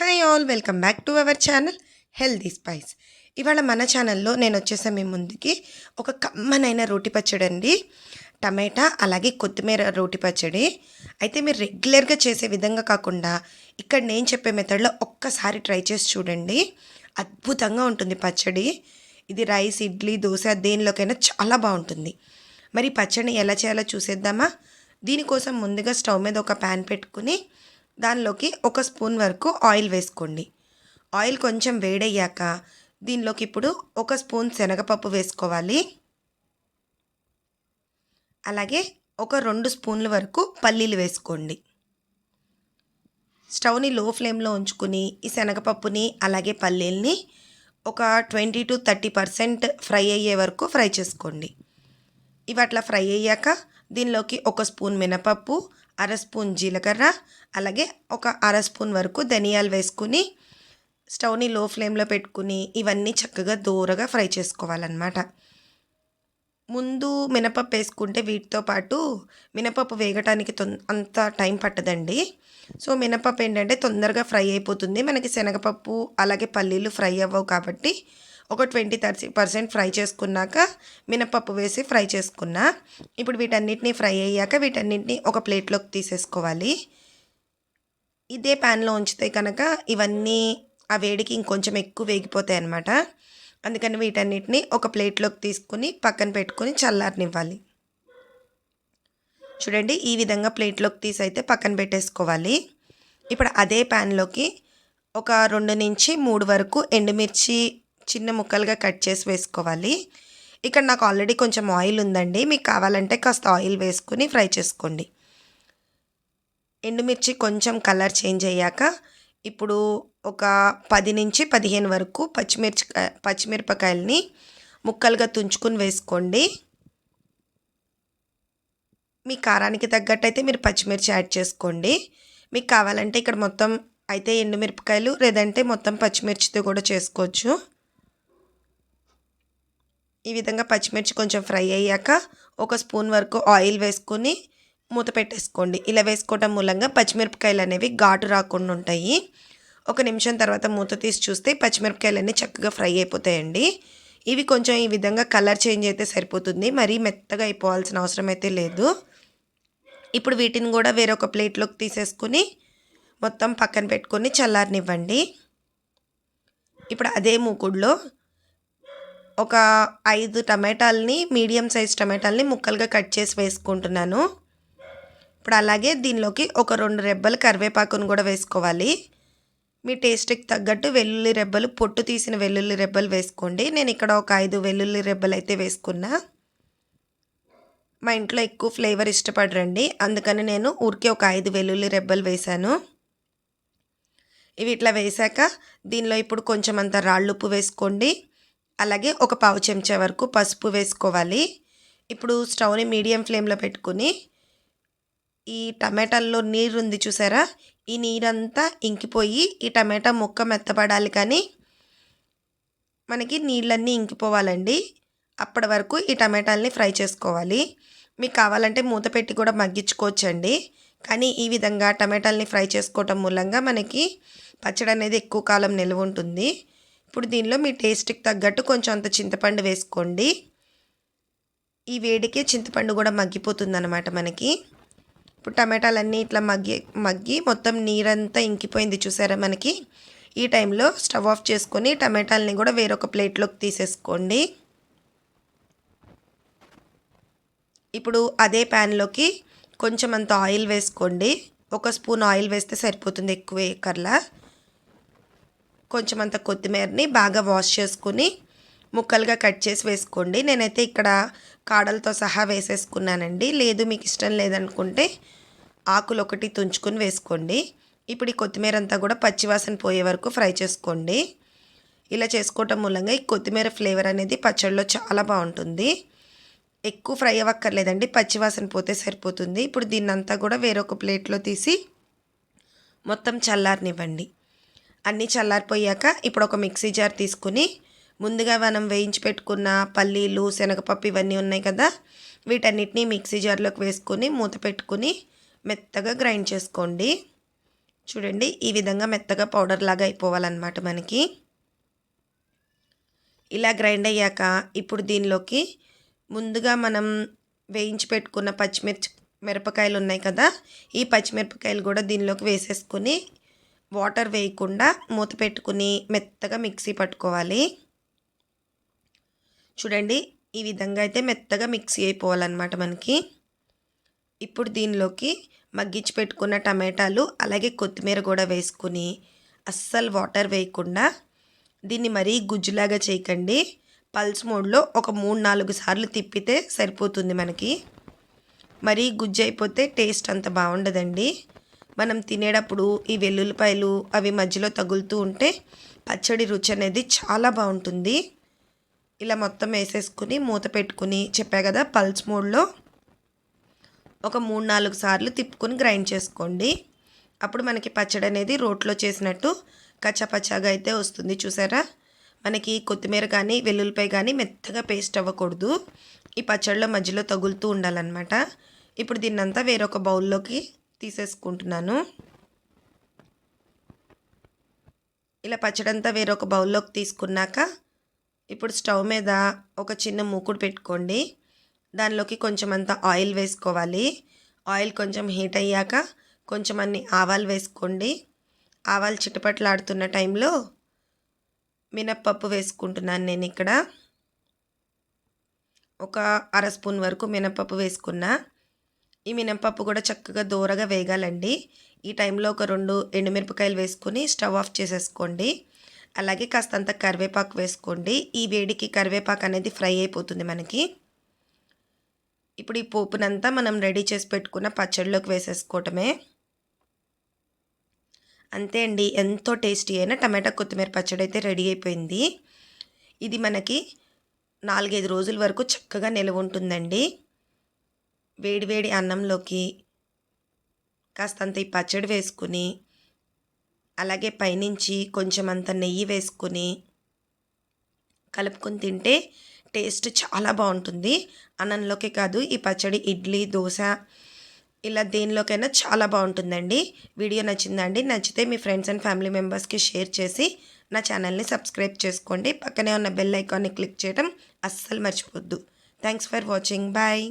Hi all welcome back to our channel healthy spice ఇవాళ మన ఛానల్లో నేను వచ్చేసా మీ ముందుకి ఒక కమ్మనైన రోటి పచ్చడి అండి. టమాటా అలాగే కొత్తిమీర రోటి పచ్చడి. అయితే మీరు రెగ్యులర్గా చేసే విధంగా కాకుండా ఇక్కడ నేను చెప్పే మెథడ్లో ఒక్కసారి ట్రై చేసి చూడండి. అద్భుతంగా ఉంటుంది పచ్చడి. ఇది రైస్ ఇడ్లీ దోశ దేనిలోకైనా చాలా బాగుంటుంది. మరి పచ్చడిని ఎలా చేయాలో చూసేద్దామా? దీనికోసం ముందుగా స్టవ్ మీద ఒక ప్యాన్ పెట్టుకుని దానిలోకి ఒక స్పూన్ వరకు ఆయిల్ వేసుకోండి. ఆయిల్ కొంచెం వేడయ్యాక దీనిలోకి ఇప్పుడు ఒక స్పూన్ శనగపప్పు వేసుకోవాలి. అలాగే ఒక రెండు స్పూన్ల వరకు పల్లీలు వేసుకోండి. స్టవ్ని లో ఫ్లేమ్లో ఉంచుకుని ఈ శనగపప్పుని అలాగే పల్లీల్ని ఒక twenty to thirty percent fry అయ్యే వరకు ఫ్రై చేసుకోండి. ఇవి అట్లా ఫ్రై అయ్యాక దీనిలోకి ఒక స్పూన్ మినపప్పు అర స్పూన్ జీలకర్ర అలాగే ఒక అర స్పూన్ వరకు ధనియాలు వేసుకుని స్టవ్ని లో ఫ్లేమ్లో పెట్టుకుని ఇవన్నీ చక్కగా దూరగా ఫ్రై చేసుకోవాలన్నమాట. ముందు మినపప్పు వేసుకుంటే వీటితో పాటు మినపప్పు వేగటానికి తొం అంత టైం పట్టదండి. సో మినపప్పు ఏంటంటే తొందరగా ఫ్రై అయిపోతుంది. మనకి శనగపప్పు అలాగే పల్లీలు ఫ్రై అవ్వవు కాబట్టి ఒక ట్వంటీ థర్టీ పర్సెంట్ ఫ్రై చేసుకున్నాక మినపప్పు వేసి ఫ్రై చేసుకున్నా. ఇప్పుడు వీటన్నిటిని ఫ్రై అయ్యాక వీటన్నిటిని ఒక ప్లేట్లోకి తీసేసుకోవాలి. ఇదే ప్యాన్లో ఉంచితే కనుక ఇవన్నీ ఆ వేడికి ఇంకొంచెం ఎక్కువ వేగిపోతాయి అన్నమాట. అందుకని వీటన్నిటిని ఒక ప్లేట్లోకి తీసుకుని పక్కన పెట్టుకుని చల్లారనివ్వాలి. చూడండి ఈ విధంగా ప్లేట్లోకి తీసి అయితే పక్కన పెట్టేసుకోవాలి. ఇప్పుడు అదే ప్యాన్లోకి ఒక రెండు నుంచి మూడు వరకు ఎండుమిర్చి చిన్న ముక్కలుగా కట్ చేసి వేసుకోవాలి. ఇక్కడ నాకు ఆల్రెడీ కొంచెం ఆయిల్ ఉందండి. మీకు కావాలంటే కాస్త ఆయిల్ వేసుకుని ఫ్రై చేసుకోండి. ఎండుమిర్చి కొంచెం కలర్ చేంజ్ అయ్యాక ఇప్పుడు ఒక పది నుంచి పదిహేను వరకు పచ్చిమిర్చి పచ్చిమిరపకాయలని ముక్కలుగా తుంచుకుని వేసుకోండి. మీ కారానికి తగ్గట్టు అయితే మీరు పచ్చిమిర్చి యాడ్ చేసుకోండి. మీకు కావాలంటే ఇక్కడ మొత్తం అయితే ఎండుమిరపకాయలు లేదంటే మొత్తం పచ్చిమిర్చితో కూడా చేసుకోవచ్చు. ఈ విధంగా పచ్చిమిర్చి కొంచెం ఫ్రై అయ్యాక ఒక స్పూన్ వరకు ఆయిల్ వేసుకొని మూత పెట్టేసుకోండి. ఇలా వేసుకోవటం మూలంగా పచ్చిమిరపకాయలు అనేవి ఘాటు రాకుండా ఉంటాయి. ఒక నిమిషం తర్వాత మూత తీసి చూస్తే పచ్చిమిరపకాయలు అన్నీ చక్కగా ఫ్రై అయిపోతాయండి. ఇవి కొంచెం ఈ విధంగా కలర్ చేంజ్ అయితే సరిపోతుంది. మరీ మెత్తగా అయిపోవాల్సిన అవసరం అయితే లేదు. ఇప్పుడు వీటిని కూడా వేరొక ప్లేట్లోకి తీసేసుకుని మొత్తం పక్కన పెట్టుకొని చల్లారనివ్వండి. ఇప్పుడు అదే మూకుడులో ఒక ఐదు టమాటాలని మీడియం సైజ్ టమాటాలని ముక్కలుగా కట్ చేసి వేసుకుంటున్నాను. ఇప్పుడు అలాగే దీనిలోకి ఒక రెండు రెబ్బలు కరివేపాకును కూడా వేసుకోవాలి. మీ టేస్ట్కి తగ్గట్టు వెల్లుల్లి రెబ్బలు పొట్టు తీసిన వెల్లుల్లి రెబ్బలు వేసుకోండి. నేను ఇక్కడ ఒక ఐదు వెల్లుల్లి రెబ్బలు అయితే వేసుకున్నా. మా ఇంట్లో ఎక్కువ ఫ్లేవర్ ఇష్టపడరండి. అందుకని నేను ఊరికే ఒక ఐదు వెల్లుల్లి రెబ్బలు వేశాను. ఇవి ఇట్లా వేశాక దీనిలో ఇప్పుడు కొంచెం అంత రాళ్ళుప్పు వేసుకోండి. అలాగే ఒక పావు చెంచా వరకు పసుపు వేసుకోవాలి. ఇప్పుడు స్టవ్ని మీడియం ఫ్లేమ్లో పెట్టుకుని ఈ టమాటాల్లో నీరు ఉంది చూసారా? ఈ నీరంతా ఇంకిపోయి ఈ టమాటా ముక్క మెత్తపడాలి కానీ మనకి నీళ్ళన్నీ ఇంకిపోవాలండి. అప్పటి వరకు ఈ టమాటాలని ఫ్రై చేసుకోవాలి. మీకు కావాలంటే మూత పెట్టి కూడా మగ్గించుకోవచ్చండి. కానీ ఈ విధంగా టమాటాలని ఫ్రై చేసుకోవటం మూలంగా మనకి పచ్చడి అనేది ఎక్కువ కాలం నిల్వ ఉంటుంది. ఇప్పుడు దీనిలో మీ టేస్ట్కి తగ్గట్టు కొంచెం అంత చింతపండు వేసుకోండి. ఈ వేడికే చింతపండు కూడా మగ్గిపోతుంది అనమాట మనకి. ఇప్పుడు టమాటాలన్నీ ఇట్లా మగ్గి మగ్గి మొత్తం నీరంతా ఇంకిపోయింది చూసారా మనకి? ఈ టైంలో స్టవ్ ఆఫ్ చేసుకొని టమాటాలని కూడా వేరొక ప్లేట్లోకి తీసేసుకోండి. ఇప్పుడు అదే ప్యాన్లోకి కొంచెం అంత ఆయిల్ వేసుకోండి. ఒక స్పూన్ ఆయిల్ వేస్తే సరిపోతుంది ఎక్కువ కర్లా కొంచెం అంత కొత్తిమీరని బాగా వాష్ చేసుకుని ముక్కలుగా కట్ చేసి వేసుకోండి. నేనైతే ఇక్కడ కాడలతో సహా వేసేసుకున్నానండి. లేదు మీకు ఇష్టం లేదనుకుంటే ఆకులు ఒకటి తుంచుకొని వేసుకోండి. ఇప్పుడు ఈ కొత్తిమీర అంతా కూడా పచ్చివాసన పోయే వరకు ఫ్రై చేసుకోండి. ఇలా చేసుకోవటం మూలంగా ఈ కొత్తిమీర ఫ్లేవర్ అనేది పచ్చడిలో చాలా బాగుంటుంది. ఎక్కువ ఫ్రై అవ్వక్కర్లేదండి. పచ్చివాసన పోతే సరిపోతుంది. ఇప్పుడు దీన్నంతా కూడా వేరొక ప్లేట్లో తీసి మొత్తం చల్లారనివ్వండి. అన్నీ చల్లారిపోయాక ఇప్పుడు ఒక మిక్సీ జార్ తీసుకుని ముందుగా మనం వేయించి పెట్టుకున్న పల్లీలు శనగపప్పు ఇవన్నీ ఉన్నాయి కదా వీటన్నిటిని మిక్సీ జార్లోకి వేసుకొని మూత పెట్టుకుని మెత్తగా గ్రైండ్ చేసుకోండి. చూడండి ఈ విధంగా మెత్తగా పౌడర్ లాగా అయిపోవాలన్నమాట మనకి. ఇలా గ్రైండ్ అయ్యాక ఇప్పుడు దీనిలోకి ముందుగా మనం వేయించి పెట్టుకున్న పచ్చిమిర్చి మిరపకాయలు ఉన్నాయి కదా ఈ పచ్చిమిరపకాయలు కూడా దీనిలోకి వేసేసుకుని వాటర్ వేయకుండా మూత పెట్టుకుని మెత్తగా మిక్సీ పట్టుకోవాలి. చూడండి ఈ విధంగా అయితే మెత్తగా మిక్సీ అయిపోవాలన్నమాట మనకి. ఇప్పుడు దీనిలోకి మగ్గించి పెట్టుకున్న టమాటాలు అలాగే కొత్తిమీర కూడా వేసుకుని అస్సలు వాటర్ వేయకుండా దీన్ని మరీ గుజ్జులాగా చేయకండి. పల్స్ మోడ్లో ఒక మూడు నాలుగు సార్లు తిప్పితే సరిపోతుంది మనకి. మరీ గుజ్జు అయిపోతే టేస్ట్ అంత బాగుండదండి. మనం తినేటప్పుడు ఈ వెల్లుల్లిపాయలు అవి మధ్యలో తగులుతూ ఉంటే పచ్చడి రుచి అనేది చాలా బాగుంటుంది. ఇలా మొత్తం వేసేసుకుని మూత పెట్టుకుని చెప్పా కదా పల్స్ మోడ్లో ఒక మూడు నాలుగు సార్లు తిప్పుకొని గ్రైండ్ చేసుకోండి. అప్పుడు మనకి పచ్చడి అనేది రోట్లో చేసినట్టు కచ్చపచ్చగా అయితే వస్తుంది. చూసారా? మనకి కొత్తిమీర కానీ వెల్లుల్లిపాయ కానీ మెత్తగా పేస్ట్ అవ్వకూడదు. ఈ పచ్చడిలో మధ్యలో తగులుతూ ఉండాలన్నమాట. ఇప్పుడు దీన్నంతా వేరొక బౌల్లోకి తీసేసుకుంటున్నాను. ఇలా పచ్చడంతా వేరొక బౌల్లోకి తీసుకున్నాక ఇప్పుడు స్టవ్ మీద ఒక చిన్న మూకుడు పెట్టుకోండి. దానిలోకి కొంచెం అంత ఆయిల్ వేసుకోవాలి. ఆయిల్ కొంచెం హీట్ అయ్యాక కొంచెం అన్ని ఆవాలు వేసుకోండి. ఆవాలు చిటపట్లాడుతున్న టైంలో మినప్పప్పు వేసుకుంటున్నాను నేను ఇక్కడ. ఒక అర స్పూన్ వరకు మినప్పప్పు వేసుకున్నా. ఈ మినప్పప్పు కూడా చక్కగా దూరగా వేగాలండి. ఈ టైంలో ఒక రెండు ఎండుమిరపకాయలు వేసుకొని స్టవ్ ఆఫ్ చేసేసుకోండి. అలాగే కాస్తంత కరివేపాకు వేసుకోండి. ఈ వేడికి కరివేపాకు అనేది ఫ్రై అయిపోతుంది మనకి. ఇప్పుడు ఈ పోపునంతా మనం రెడీ చేసి పెట్టుకున్న పచ్చడిలోకి వేసేసుకోవటమే. అంతే అండి ఎంతో టేస్టీ అయిన టమాటా కొత్తిమీర పచ్చడి అయితే రెడీ అయిపోయింది. ఇది మనకి నాలుగైదు రోజుల వరకు చక్కగా నిలవ ఉంటుందండి. వేడివేడి అన్నంలోకి కాస్తంత ఈ పచ్చడి వేసుకుని అలాగే పైనుంచి కొంచెం అంత నెయ్యి వేసుకుని కలుపుకొని తింటే టేస్ట్ చాలా బాగుంటుంది. అన్నంలోకి కాదు ఈ పచ్చడి ఇడ్లీ దోశ ఇలా దేనిలోకైనా చాలా బాగుంటుందండి. వీడియో నచ్చిందండి నచ్చితే మీ ఫ్రెండ్స్ అండ్ ఫ్యామిలీ మెంబర్స్కి షేర్ చేసి నా ఛానల్ని సబ్స్క్రైబ్ చేసుకోండి. పక్కనే ఉన్న బెల్ ఐకాన్ని క్లిక్ చేయడం అస్సలు మర్చిపోద్దు థ్యాంక్స్ ఫర్ వాచింగ్. బాయ్.